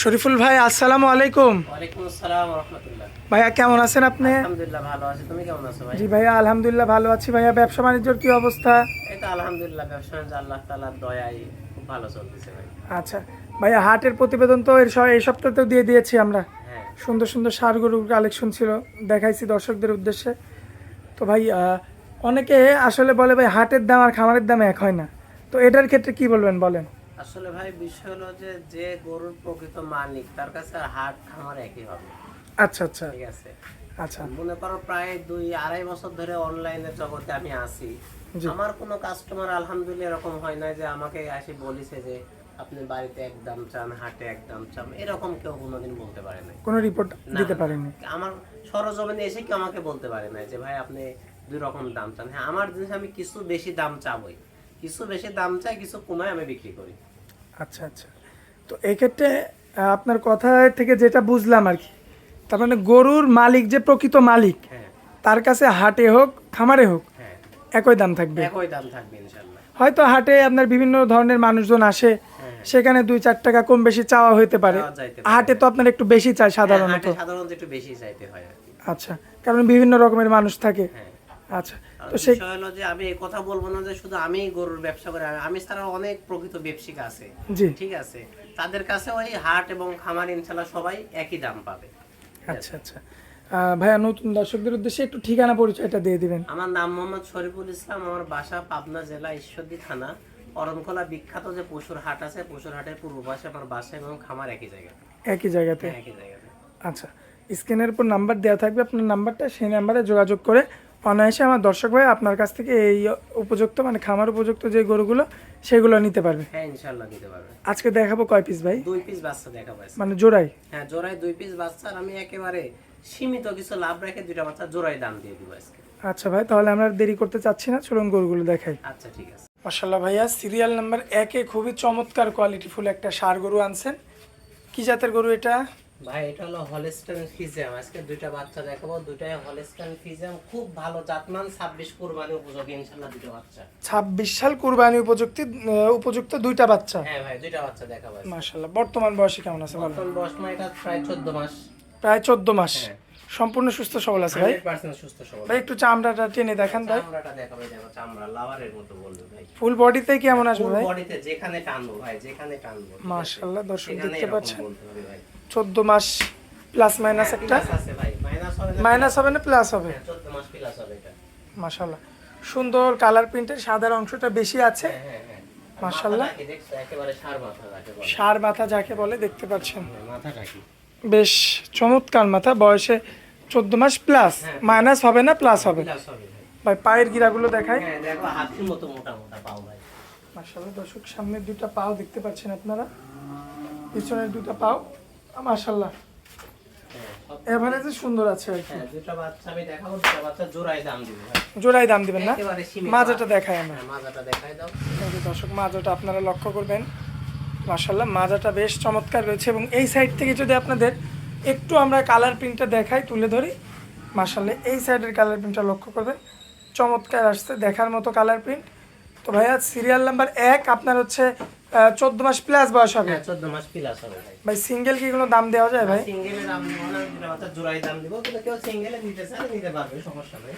শরীফুল ভাই আসসালামু আলাইকুম। ভাইয়া কেমন আছেন আপনি? জি ভাইয়া আলহামদুলিল্লাহ ভালো আছি ভাইয়া। ব্যবসা বাণিজ্যর কি অবস্থা? আলহামদুলিল্লাহ ব্যবসা আল্লাহ তাআলার দয়ায় খুব ভালো চলতেছে আচ্ছা ভাইয়া হাটের প্রতিবেদন তো এর এই সপ্তাহতেও দিয়ে দিয়েছি আমরা। হ্যাঁ। সুন্দর সুন্দর সার গরুর কালেকশন ছিল দেখাইছি দর্শকদের উদ্দেশ্যে। তো ভাই অনেকে আসলে বলে ভাই হাটের দাম আর খামারের দাম এক হয় না। তো এটার ক্ষেত্রে কি বলবেন বলেন? আসলে ভাই বিষয় হলো যে যে গরুর প্রকৃত মালিক তার কাছে হাট খামার একই হবে। আচ্ছা আচ্ছা। ঠিক আছে? আচ্ছা। মনে করো প্রায় দুই আড়াই বছর ধরে অনলাইনের জগতে আমি আছি। আমার কোনো কাস্টমার আলহামদুলিল্লাহ এরকম হয় না যে আমাকে আসি বলিছে যে আপনি বাড়িতে এক দাম চান হাটে এক দাম চান। এরকম কেউ কোনোদিন বলতে পারে নাই। কোনো রিপোর্ট না। দিতে পারেনি। আমার সরজমিনে এসে কেউ আমাকে বলতে পারে না যে ভাই আপনি দুই রকম দাম চান। হ্যাঁ আমার জিনিস আমি কিছু বেশি দাম চাবই। কিছু বেশি দাম চাই কিছু কমায় আমি বিক্রি করি। আচ্ছা আচ্ছা। তো এক্ষেত্রে আপনার কথা থেকে যেটা বুঝলাম আর কি তার মানে গরুর মালিক যে প্রকৃত মালিক হ্যাঁ। তার কাছে হাটে হোক খামারে হোক হ্যাঁ। একই দাম থাকবে। একই দাম থাকবে ইনশাল্লাহ হয়তো হাটে আপনার বিভিন্ন ধরনের মানুষজন আসে হ্যাঁ। সেখানে দুই চার টাকা কম বেশি চাওয়া হতে পারে। হাটে তো আপনার একটু বেশি চায় হ্যাঁ, সাধারণত। সাধারণত একটু বেশি চাইতে হয় আচ্ছা কারণ বিভিন্ন রকমের মানুষ থাকে। আচ্ছা বিষয় হলো যে আমি এই কথা বলব না যে শুধু আমি গরুর ব্যবসা করি আমি ছাড়া অনেক প্রকৃত ব্যবসায়িক আছে। ঠিক আছে? তাদের কাছে ওই হাট এবং খামার ইনশাল্লাহ সবাই একই দাম পাবে। আচ্ছা আচ্ছা। ভাইয়া নতুন দর্শকদের উদ্দেশ্যে একটু ঠিকানা পরিচয়টা দিয়ে দিবেন। আমার নাম মোহাম্মদ শরীফুল ইসলাম আমার বাসা পাবনা জেলা ঈশ্বরদী থানা। অরণখোলা বিখ্যাত যে পশুর হাট আছে পশুর হাটের পূর্ব পাশে আমার বাসা এবং খামার একই জায়গায় একই জায়গাতে? একই জায়গাতে। আচ্ছা। স্ক্রিনের উপর নাম্বার দেওয়া থাকবে আপনার নাম্বারটা সেই নাম্বারে যোগাযোগ করে অনায়াসে আমার দর্শক ভাই আপনার কাছ থেকে এই উপযুক্ত মানে খামার উপযুক্ত যে গরুগুলো সেগুলো নিতে পারবে। হ্যাঁ ইনশাল্লাহ দিতে পারবে। আজকে দেখাবো কয় পিস ভাই? দুই পিস বাচ্চা দেখা পাইছে মানে জোড়াই? হ্যাঁ জোড়ায় দুই পিস বাচ্চা আর আমি একেবারে সীমিত কিছু লাভ রেখে দুইটা বাচ্চা জোড়ায় দাম দিয়ে দিব আজকে। আচ্ছা ভাই তাহলে আমরা দেরি করতে চাচ্ছি না চলুন গরুগুলো দেখাই। আচ্ছা ঠিক আছে। মাসাল্লাহ ভাইয়া সিরিয়াল নাম্বার একে খুবই চমৎকার কোয়ালিটিফুল একটা সার গরু আনছেন। কি জাতের গরু এটা? ভাই এটা হলো হলিস্টান ফিজিয়াম আজকে দুইটা বাচ্চা দেখাবো। দুইটাই হলিস্টান ফিজিয়াম খুব ভালো জাতমান ছাব্বিশ কোরবানি উপযোগী ইনশাল্লাহ দুটো বাচ্চা। ছাব্বিশ সাল কুরবানি উপযুক্ত উপযুক্ত দুইটা বাচ্চা? হ্যাঁ ভাই দুইটা বাচ্চা দেখাবো। মাসাল্লাহ বর্তমান বয়সে কেমন আছে বর্তমান বয়স মানে এটা প্রায় চোদ্দ মাস। প্রায় চোদ্দ মাস। হ্যাঁ। সম্পূর্ণ সুস্থ সবল আছে ভাই? হান্ড্রেড পার্সেন্ট সুস্থ সবল। ভাই একটু চামড়াটা টেনে দেখান ভাই। চামড়াটা দেখাবে দেখো চামড়া লাভারের মতো বলবে ভাই। ফুল বডিতে কেমন আসবে ফুল বডিতে যেখানে টানবো ভাই যেখানে টানবো? মাশাল্লাহ দর্শক দেখতে পাচ্ছেন। ভাই। চোদ্দ মাস প্লাস মাইনাস হ্যাঁ, একটা মাইনাস হবে না মাইনাস হবে না প্লাস হবে হ্যাঁ, চোদ্দ মাস প্লাস হবে এটা মাশাল্লাহ সুন্দর কালার প্রিন্টের সাদার অংশটা বেশি আছে হ্যাঁ? একেবারে সার মাথা যাকে বলে। দেখতে পাচ্ছেন? বেশ চমৎকার মাথা বয়সে চোদ্দ মাস প্লাস। মাইনাস হবে না প্লাস হবে ভাই। পায়ের গিরাগুলো দেখায়। মাশাল্লাহ দর্শক সামনের দুটা পাও দেখতে পাচ্ছেন আপনারা পিছনের দুটা পাও মাশাল্লাহ এভারেজে সুন্দর আছে আর কি। হ্যাঁ, দুটো বাচ্চা আমি দেখাবো, দুটো বাচ্চা জোড়ায় দাম দিবো। জোড়াই দাম দিবেন না? মাজাটা দেখায় আমরা। হ্যাঁ, মাজাটা দেখাই দাও। দর্শক মাজাটা আপনারা লক্ষ্য করবেন। মাশাল্লাহ মাজাটা বেশ চমৎকার রয়েছে এবং এই সাইড থেকে যদি আপনাদের একটু আমরা কালার প্রিন্টটা দেখাই তুলে ধরি মাশাল্লাহ এই সাইডের কালার প্রিন্টটা লক্ষ্য করবেন। চমৎকার আসছে দেখার মতো কালার প্রিন্ট। তো ভাইয়া সিরিয়াল নাম্বার এক আপনার হচ্ছে চোদ্দ মাস প্লাস বয়স হবে হ্যাঁ, চোদ্দ মাস plus হবে ভাই। ভাই সিঙ্গেল কি কোনো দাম দেওয়া যায় ভাই সিঙ্গেলে দাম দিব না, দুটো বাচ্চা দাম দিব। কিন্তু কেউ সিঙ্গেলে নিতে চায়, নিতে পারবে, সমস্যা নেই।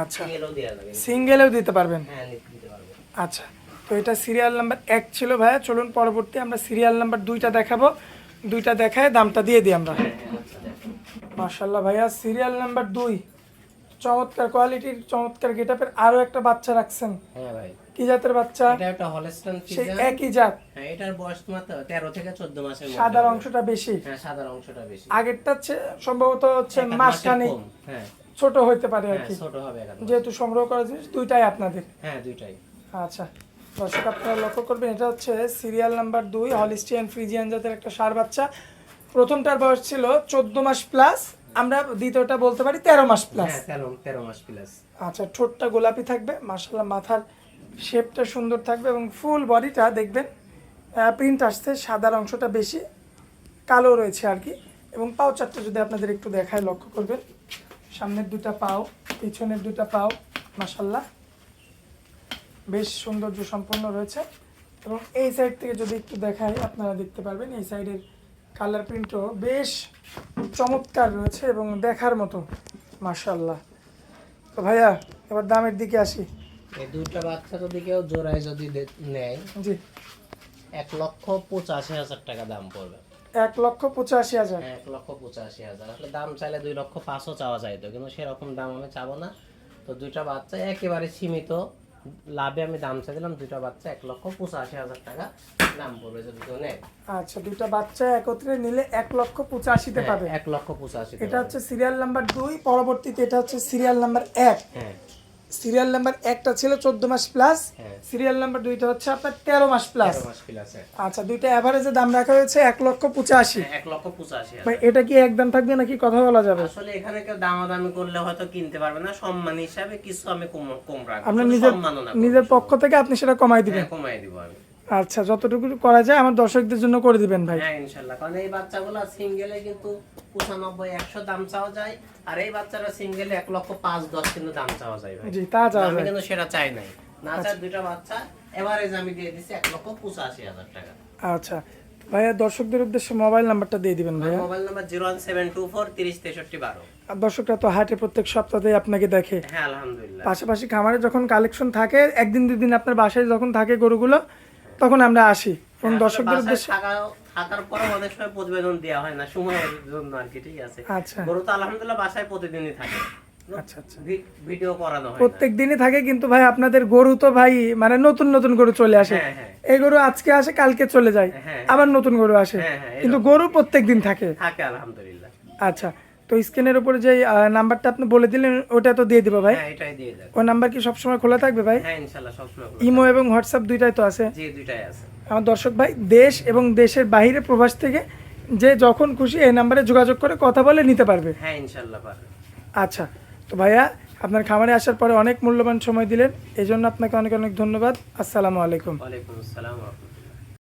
আচ্ছা সিঙ্গেলেও যাবে। সিঙ্গেলেও দিতে পারবেন হ্যাঁ, নিতে দিতে পারবে। আচ্ছা তো এটা সিরিয়াল নাম্বার এক ছিল ভাইয়া চলুন পরবর্তী আমরা সিরিয়াল নাম্বার দুইটা দেখাবো দুইটা দেখায় দামটা দিয়ে দিই আমরা হ্যাঁ, হ্যাঁ, আচ্ছা। মার্শাল্লাহ ভাইয়া সিরিয়াল নাম্বার দুই চমৎকার কোয়ালিটির চমৎকার গেটআপের আরও একটা বাচ্চা রাখছেন হ্যাঁ ভাই। কি জাতের বাচ্চা? এটা একটা হলস্টাইন ফ্রিজিয়ান। একই জাত? হ্যাঁ, এটার বয়স তোমার তো তেরো থেকে চোদ্দ মাসের মধ্যে সাদার অংশটা বেশি? হ্যাঁ সাদার অংশটা বেশি। আগেরটা সম্ভবত হচ্ছে মাসের মাসখানেক হ্যাঁ। ছোট হইতে পারে আর হ্যাঁ, কি ছোট হবে যেহেতু সংগ্রহ করা জিনিস দুইটাই আপনাদের। হ্যাঁ দুইটাই। আচ্ছা দর্শক আপনারা লক্ষ্য করবেন এটা হচ্ছে সিরিয়াল নাম্বার দুই হলিস্টিয়ান ফ্রিজিয়ান জাতের একটা সার বাচ্চা। প্রথমটার বয়স ছিল চোদ্দ মাস প্লাস আমরা দ্বিতীয়টা বলতে পারি তেরো মাস প্লাস হ্যাঁ তেরো মাস প্লাস আচ্ছা ঠোঁটটা গোলাপি থাকবে মার্শাল্লাহ মাথার শেপটা সুন্দর থাকবে এবং ফুল বডিটা দেখবেন প্রিন্ট আসছে, সাদার অংশটা বেশি, কালো রয়েছে আর কি। এবং পাও চারটা যদি আপনাদের একটু দেখায়, লক্ষ্য করবেন, সামনের দুটা পাও, পিছনের দুটা পাও মার্শাল্লাহ বেশ সৌন্দর্য সম্পন্ন রয়েছে। এবং এই সাইড থেকে যদি একটু দেখায়, আপনারা দেখতে পারবেন, এই সাইডের কালার প্রিন্টও বেশ চমৎকার রয়েছে এবং দেখার মতো মাশাল্লাহ তো ভাইয়া, এবার দামের দিকে আসি। এই দুইটা বাচ্চা যদি কেউ জোড়ায় যদি নেয় জি। এক লক্ষ পঁচাশি হাজার টাকা দাম পড়বে। এক লক্ষ পঁচাশি হাজার। এক লক্ষ পঁচাশি হাজার। আসলে দাম চাইলে দুই লক্ষ পাঁচশো চাওয়া চাইতো কিন্তু সেরকম দাম আমি চাবো না। তো দুইটা বাচ্চা একেবারে সীমিত। লাভে আমি দাম চাইছিলাম দুইটা বাচ্চা এক লক্ষ পঁচাশি হাজার টাকা দাম পড়বে যদি কেউ নেয়। আচ্ছা দুইটা বাচ্চা একত্রে নিলে এক লক্ষ পঁচাশিতে হ্যাঁ, পাবে। এক লক্ষ পঁচাশি এটা হচ্ছে সিরিয়াল নাম্বার দুই পরবর্তীতে এটা হচ্ছে সিরিয়াল নাম্বার এক। হ্যাঁ। সিরিয়াল নাম্বার একটা ছিল চোদ্দ মাস প্লাস হ্যাঁ। সিরিয়াল নাম্বার দুইটা হচ্ছে আপনার তেরো মাস প্লাস। প্লাস আচ্ছা দুইটা অ্যাভারেজে দাম রাখা হয়েছে এক লক্ষ পঁচাশি। এক লক্ষ পঁচাশি এটা কি একদম থাকবে নাকি কথা বলা যাবে? আসলে এখানে কেউ দামাদামি করলে হয়তো কিনতে পারবে না। সম্মান হিসাবে কিছু আমি কম কম রাখব। আপনার নিজের নিজের পক্ষ থেকে আপনি সেটা কমাই দিবেন। হ্যাঁ, কমাই দিব আমি। আচ্ছা যতটুকু করা যায় আমার দর্শকদের জন্য করে দিবেন ভাই। হ্যাঁ ইনশাল্লাহ। কারণ এই বাচ্চাগুলো সিঙ্গেলে কিন্তু পঁচানব্বই একশো দাম চাওয়া যায়। আর এই বাচ্চারা সিঙ্গেলে এক লক্ষ পাঁচ দশ কিন্তু দাম চাওয়া যায় ভাই। জি তা আমি যায়। কিন্তু সেটা চাই নাই। না চাই দুইটা বাচ্চা। এভারেজ আমি দিয়ে দিছি এক লক্ষ পঁচাশি হাজার টাকা। আচ্ছা। ভাইয়া দর্শকদের উদ্দেশ্যে মোবাইল নাম্বারটা দিয়ে দিবেন ভাইয়া। Mobile number zero one seven two four তিরিশ তেষট্টি বারো। আর দর্শকরা তো হাটে প্রত্যেক সপ্তাহে আপনাকে দেখে। হ্যাঁ আলহামদুলিল্লাহ। পাশাপাশি খামারে যখন কালেকশন থাকে একদিন দুদিন আপনার বাসায় যখন থাকে গরুগুলো তখন আমরা আসি। এবং দর্শকদের উদ্দেশ্যে থাকার পরে অনেক সময় প্রতিবেদন দেওয়া হয় না সময়ের জন্য আর কি ঠিক আছে। আচ্ছা। গরু তো আলহামদুলিল্লাহ বাসায় প্রতিদিনই থাকে। আচ্ছা আচ্ছা। ভিডিও করানো হয় প্রত্যেক দিনই থাকে কিন্তু ভাই আপনাদের গরু তো ভাই মানে নতুন নতুন গরু চলে আসে। হ্যাঁ হ্যাঁ। এই গরু আজকে আসে কালকে চলে যায়। আবার নতুন গরু আসে। কিন্তু গরু প্রত্যেক দিন থাকে। থাকে আলহামদুলিল্লাহ। আচ্ছা। তো স্ক্রিনের উপরে যে নাম্বারটা আপনি বলে দিলেন ওটা তো দিয়ে দিব ভাই। হ্যাঁ এটাই দিয়ে ওই নাম্বার কি সবসময় খোলা থাকবে ভাই? হ্যাঁ সবসময় করব। ইমো এবং হোয়াটসঅ্যাপ দুইটাই তো আছে। জি দুইটাই আছে। আমার দর্শক ভাই দেশ এবং দেশের বাইরে প্রবাস থেকে যে যখন খুশি এই নাম্বারে যোগাযোগ করে কথা বলে নিতে পারবে। হ্যাঁ ইনশাল্লাহ পারবে। আচ্ছা তো ভাইয়া আপনার খামারে আসার পরে অনেক মূল্যবান সময় দিলেন। এই জন্য আপনাকে অনেক অনেক ধন্যবাদ। আসসালামু আলাইকুম। ওয়ালাইকুম আসসালাম ওয়া রাহমাতুল্লাহ।